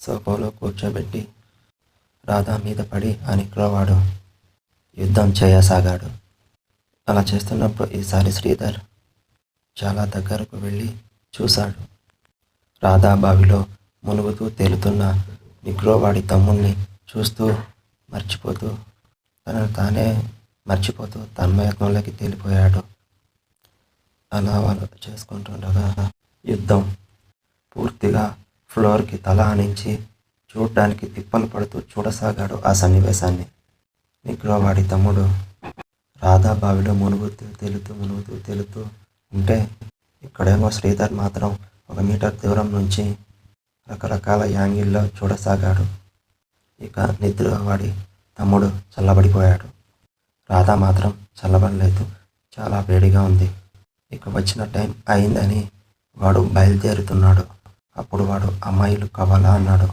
సోఫాలో కూర్చోబెట్టి రాధా మీద పడి ఆ నిగ్రోవాడు యుద్ధం చేయసాగాడు. అలా చేస్తున్నప్పుడు ఈసారి శ్రీధర్ చాలా దగ్గరకు వెళ్ళి చూశాడు. రాధా బావిలో మునుగుతూ తేలుతున్న నిగ్రోవాడి తమ్ముణ్ణి చూస్తూ మర్చిపోతూ తనను తానే మర్చిపోతూ తన్మయత్నంలోకి తేలిపోయాడు. అలా వాళ్ళు చేసుకుంటుండగా యుద్ధం పూర్తిగా ఫ్లోర్కి తల ఆనించి చూడ్డానికి తిప్పలు పడుతూ చూడసాగాడు ఆ సన్నివేశాన్ని. నిగ్రోవాడి తమ్ముడు రాధా బావిలో మునుగుతూ తేలుతూ మునుగుతూ తేలుతూ ఉంటే ఇక్కడేమో శ్రీధర్ మాత్రం ఒక మీటర్ దూరం నుంచి రకరకాల యాంగిల్లో చూడసాగాడు. ఇక నిద్రవాడి తమ్ముడు చల్లబడిపోయాడు. రాధా మాత్రం చల్లబడలేదు. చాలా వేడిగా ఉంది. ఇక వచ్చిన టైం అయిందని వాడు బయలుదేరుతున్నాడు. అప్పుడు వాడు అమ్మాయిలు కావాలా? అన్నాడు.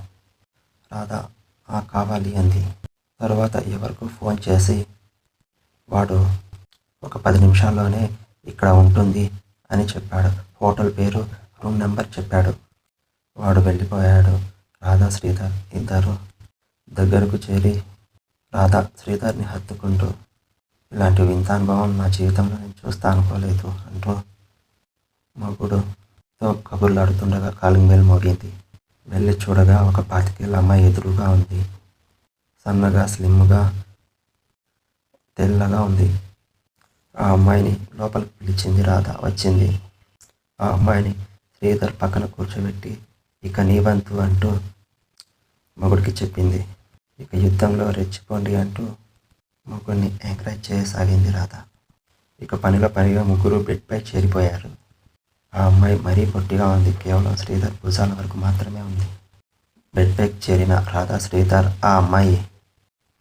రాధా ఆ కావాలి అంది. తర్వాత ఎవరికో ఫోన్ చేసి వాడు ఒక పది నిమిషాల్లోనే ఇక్కడ ఉంటుంది అని చెప్పాడు. హోటల్ పేరు రూమ్ నెంబర్ చెప్పాడు. వాడు వెళ్ళిపోయాడు. రాధా శ్రీధర్ ఇద్దరు దగ్గరకు చేరి రాధా శ్రీధర్ని హత్తుకుంటూ ఇలాంటి వింత అనుభవం నా జీవితంలో నేను చూస్తా అనుకోలేదు అంటూ మగుడు కబుర్లాడుతుండగా కాలింగ్ బెల్ మోగింది. వెళ్ళి చూడగా ఒక పాతికేళ్ళ అమ్మాయి ఎదురుగా ఉంది. సన్నగా స్లిమ్గా తెల్లగా ఉంది. ఆ అమ్మాయిని లోపలికి పిలిచింది రాధ. వచ్చింది. ఆ అమ్మాయిని శ్రీధర్ పక్కన కూర్చోబెట్టి ఇక నీ వంతు అంటూ మొగుడికి చెప్పింది. ఇక యుద్ధంలో రెచ్చిపోండి అంటూ ముగ్గురిని ఎంకరేజ్ చేయసాగింది రాధ. ఇక పనిలో పనిగా ముగ్గురు బెడ్పై చేరిపోయారు. ఆ అమ్మాయి మరీ పొట్టిగా ఉంది. కేవలం శ్రీధర్ భుజాల వరకు మాత్రమే ఉంది. బెడ్ బెడ్పై చేరిన రాధా శ్రీధర్ ఆ అమ్మాయి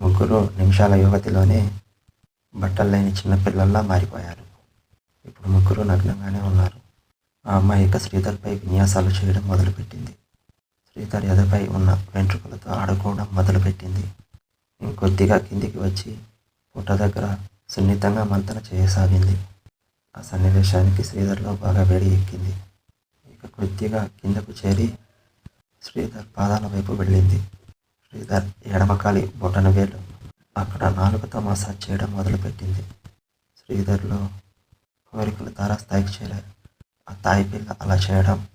ముగ్గురు నిమిషాల యువతిలోనే బట్టలు లేని చిన్నపిల్లల్లా మారిపోయారు. ఇప్పుడు ముగ్గురు నగ్నంగానే ఉన్నారు. ఆ అమ్మాయి ఇక శ్రీధర్పై విన్యాసాలు చేయడం మొదలుపెట్టింది. శ్రీధర్ ఎదపై ఉన్న వెంట్రుకలతో ఆడుకోవడం మొదలుపెట్టింది. ఇంకొద్దిగా కిందికి వచ్చి పుట్ట దగ్గర సున్నితంగా మంతన చేయసాగింది. ఆ సన్నివేశానికి శ్రీధర్లో బాగా వేడి ఎక్కింది. ఇక కొద్దిగా కిందకు చేరి శ్రీధర్ పాదాల వైపు వెళ్ళింది. శ్రీధర్ ఎడమకాలి బొటన వేలు అక్కడ నాలుగుతో మసాజ్ చేయడం మొదలుపెట్టింది. శ్రీధర్లో కోరికలు తారాస్థాయికి చేరారు ఆ తాయి పిల్ల అలా చేయడం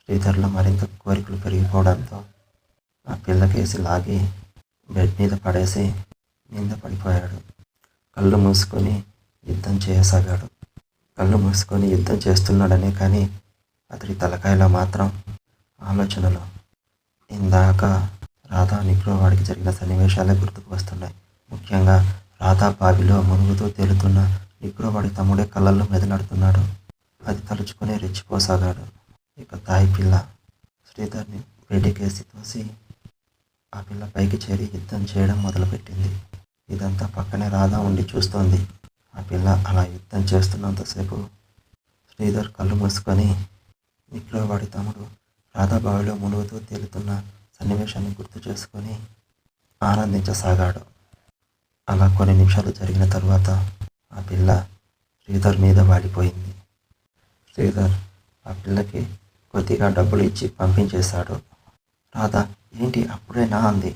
శ్రీధర్లో మరింత కోరికలు పెరిగిపోవడంతో ఆ పిల్లకేసి లాగి బెడ్ మీద పడేసి నింద పడిపోయాడు. కళ్ళు మూసుకొని యుద్ధం చేయసాగాడు. కళ్ళు మూసుకొని యుద్ధం చేస్తున్నాడనే కానీ అతడి తలకాయలో మాత్రం ఆలోచనలు. ఇందాక రాధా నిక్లో వాడికి జరిగిన సన్నివేశాలే గుర్తుకు వస్తున్నాయి. ముఖ్యంగా రాధా బావిలో మునుగుతూ తేలుతున్న నిగ్రో వాడి తమ్ముడే కళ్ళల్లో మెదలాడుతున్నాడు అది తలుచుకొని రెచ్చిపోసాగాడు. ఇక తాయి పిల్ల శ్రీధర్ని వేడికేసి తోసి ఆ పిల్ల పైకి చేరి యుద్ధం చేయడం మొదలుపెట్టింది. ఇదంతా పక్కనే రాధా ఉండి చూస్తోంది. ఆ పిల్ల అలా యుద్ధం చేస్తున్నంతసేపు శ్రీధర్ కళ్ళు మూసుకొని ఇంట్లో వాడి తమ్ముడు రాధా బావిలో మునుగుతూ తేలుతున్న సన్నివేశాన్ని గుర్తు చేసుకొని ఆనందించసాగాడు. అలా కొన్ని నిమిషాలు జరిగిన తరువాత ఆ పిల్ల శ్రీధర్ మీద వాడిపోయింది. శ్రీధర్ ఆ పిల్లకి కొద్దిగా డబ్బులు ఇచ్చి పంపించేశాడు. రాధ ఏంటి అప్పుడే నా అంది.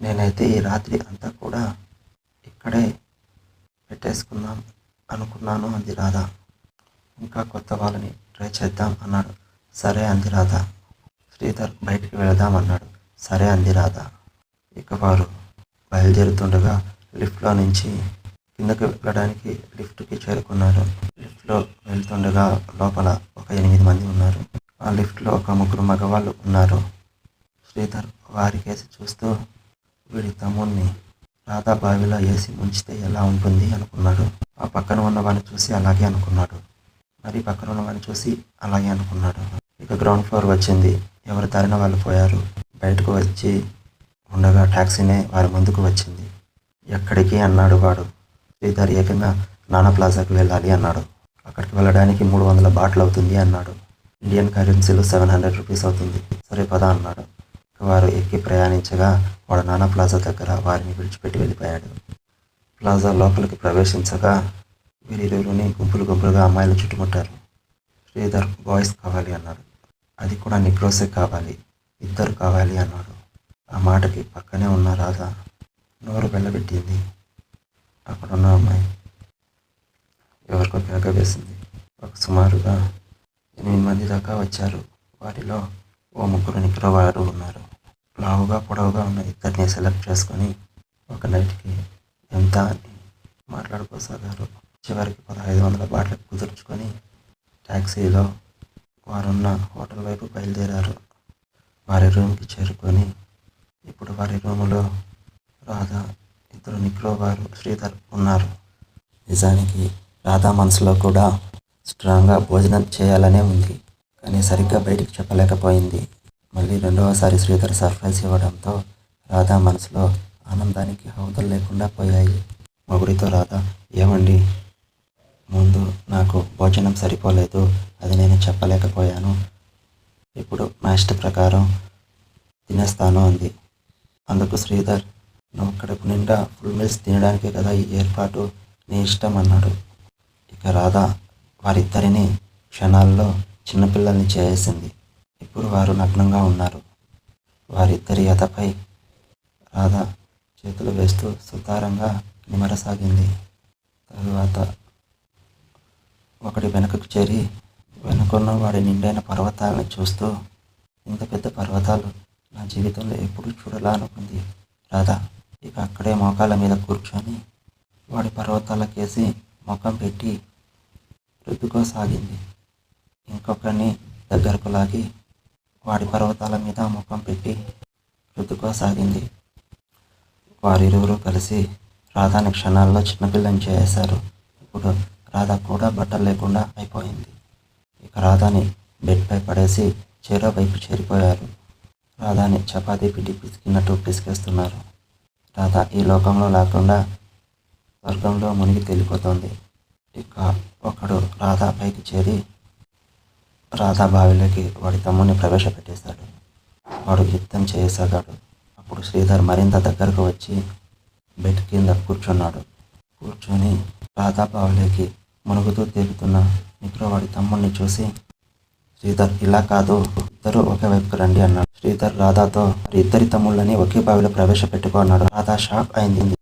నేనైతే ఈ రాత్రి అంతా కూడా ఇక్కడే పెట్టేసుకుందాం అనుకున్నాను అంది రాధ ఇంకా కొత్త వాళ్ళని ట్రై చేద్దాం అన్నాడు. సరే అంది రాధ శ్రీధర్ బయటికి వెళదాం అన్నాడు. సరే అంది రాధ ఇక వారు బయలుదేరుతుండగా లిఫ్ట్లో నుంచి కిందకి వెళ్ళడానికి లిఫ్ట్కి చేరుకున్నారు. లిఫ్ట్లో వెళ్తుండగా లోపల ఒక ఎనిమిది మంది ఉన్నారు. ఆ లిఫ్ట్లో ఒక ముగ్గురు మగవాళ్ళు ఉన్నారు. శ్రీధర్ వారి కేసి చూస్తూ వీడి తమ్ముడిని రాధా బావిలో వేసి ముంచితే ఎలా ఉంటుంది అనుకున్నాడు. ఆ పక్కన ఉన్నవాడిని చూసి అలాగే అనుకున్నాడు. మరి పక్కన ఉన్నవాడిని చూసి అలాగే అనుకున్నాడు. ఇక గ్రౌండ్ ఫ్లోర్ వచ్చింది. ఎవరు తరిన వాళ్ళు పోయారు. బయటకు వచ్చి ఉండగా ట్యాక్సీనే వారి ముందుకు వచ్చింది. ఎక్కడికి అన్నాడు వాడు. శ్రీధర్ ఏకంగా నానా ప్లాజాకి వెళ్ళాలి అన్నాడు. అక్కడికి వెళ్ళడానికి మూడు వందల బాటిల్ అవుతుంది అన్నాడు. ఇండియన్ కరెన్సీలో సెవెన్ హండ్రెడ్ రూపీస్ అవుతుంది. సరే పదా అన్నాడు. వారు ఎక్కి ప్రయాణించగా వాడు నానా ప్లాజా దగ్గర వారిని విడిచిపెట్టి వెళ్ళిపోయాడు. ప్లాజా లోపలికి ప్రవేశించగా వీరిరువురుని గుంపులు గుంపులుగా అమ్మాయిలు చుట్టుముట్టారు. శ్రీధర్ బాయ్స్ కావాలి అన్నాడు. అది కూడా నిక్రోసే కావాలి ఇద్దరు కావాలి అన్నాడు. ఆ మాటకి పక్కనే ఉన్న రాధ నోరు వెళ్ళబెట్టింది అక్కడున్న అమ్మాయి ఎవరికో పిలక వేసింది. ఒక సుమారుగా ఎనిమిది మంది దాకా వచ్చారు. వారిలో ఓ ముగ్గురు నిక్రవారు ఉన్నారు. లావుగా పొడవుగా ఉన్న ఇద్దరిని సెలెక్ట్ చేసుకొని ఒక నైట్కి ఎంత అని మాట్లాడుకోసాగారు చివరికి పదహైదు వందల బాటలకు కుదుర్చుకొని ట్యాక్సీలో వారున్న హోటల్ వైపు బయలుదేరారు. వారి రూమ్కి చేరుకొని ఇప్పుడు వారి రూములో రాధా ఇద్దరు నిక్రో వారు శ్రీధర్ ఉన్నారు. నిజానికి రాధా మనసులో కూడా స్ట్రాంగ్గా భోజనం చేయాలనే ఉంది. కానీ సరిగ్గా బయటికి చెప్పలేకపోయింది. మళ్ళీ రెండవసారి శ్రీధర్ సర్ప్రైజ్ ఇవ్వడంతో రాధా మనసులో ఆనందానికి హౌదలు లేకుండా పోయాయి. మొగుడితో రాధా ఏమండి? ముందు నాకు భోజనం సరిపోలేదు. అది నేను చెప్పలేకపోయాను. ఇప్పుడు మాస్ట్ ప్రకారం తినేస్తాను అంది. అందుకు శ్రీధర్ నువ్వు కడుపు నిండా ఫుల్ మీల్స్ తినడానికే కదా ఈ ఏర్పాటు? నీ ఇష్టం అన్నాడు. ఇక రాధా వారిద్దరిని క్షణాల్లో చిన్నపిల్లల్ని చేసింది ఇప్పుడు వారు నగ్నంగా ఉన్నారు. వారిద్దరి ఎదపై రాధ చేతులు వేస్తూ సుతారంగా నిమరసాగింది. తరువాత ఒకటి వెనకకు చేరి వెనుకున్న వాడి నిండైన పర్వతాలను చూస్తూ ఇంత పెద్ద పర్వతాలు నా జీవితంలో ఎప్పుడు చూడలా అనుకుంది రాధా. ఇక అక్కడే మోకాల మీద కూర్చొని వాడి పర్వతాలకేసి ముఖం పెట్టి రుద్దుకోసాగింది. ఇంకొకరిని దగ్గరకు లాగి వాడి పర్వతాల మీద ముఖం పెట్టి రుద్దుకోసాగింది వారిరువురు కలిసి రాధాని క్షణాల్లో చిన్నపిల్లని చేశారు. ఇప్పుడు రాధ కూడా బట్టలు లేకుండా అయిపోయింది. ఇక రాధాని బెడ్పై పడేసి చెరో వైపు చేరిపోయారు. రాధాని చపాతీ పిండి పిసికినట్టు పిసికేస్తున్నారు. రాధ ఈ లోకంలో లేకుండా స్వర్గంలో మునిగి తేలిపోతుంది. ఇక ఒకడు రాధా పైకి చేరి రాధా బావిలోకి వాడి తమ్ముడిని ప్రవేశపెట్టేశాడు. వాడు యుద్ధం చేయసాగాడు అప్పుడు శ్రీధర్ మరింత దగ్గరకు వచ్చి బెడ్ కింద కూర్చున్నాడు. కూర్చొని రాధా బావిలోకి మునుగుతూ తేలుతున్న నిగ్రో వాడి తమ్ముడిని చూసి శ్రీధర్ ఇలా కాదు. ఇద్దరు ఒకే వైపుకు రండి అన్నాడు. శ్రీధర్ రాధాతో "మరి ఇద్దరి తమ్ముళ్ళని ఒకే బావిలో ప్రవేశపెట్టుకో అన్నాడు. రాధా షాక్ అయింది.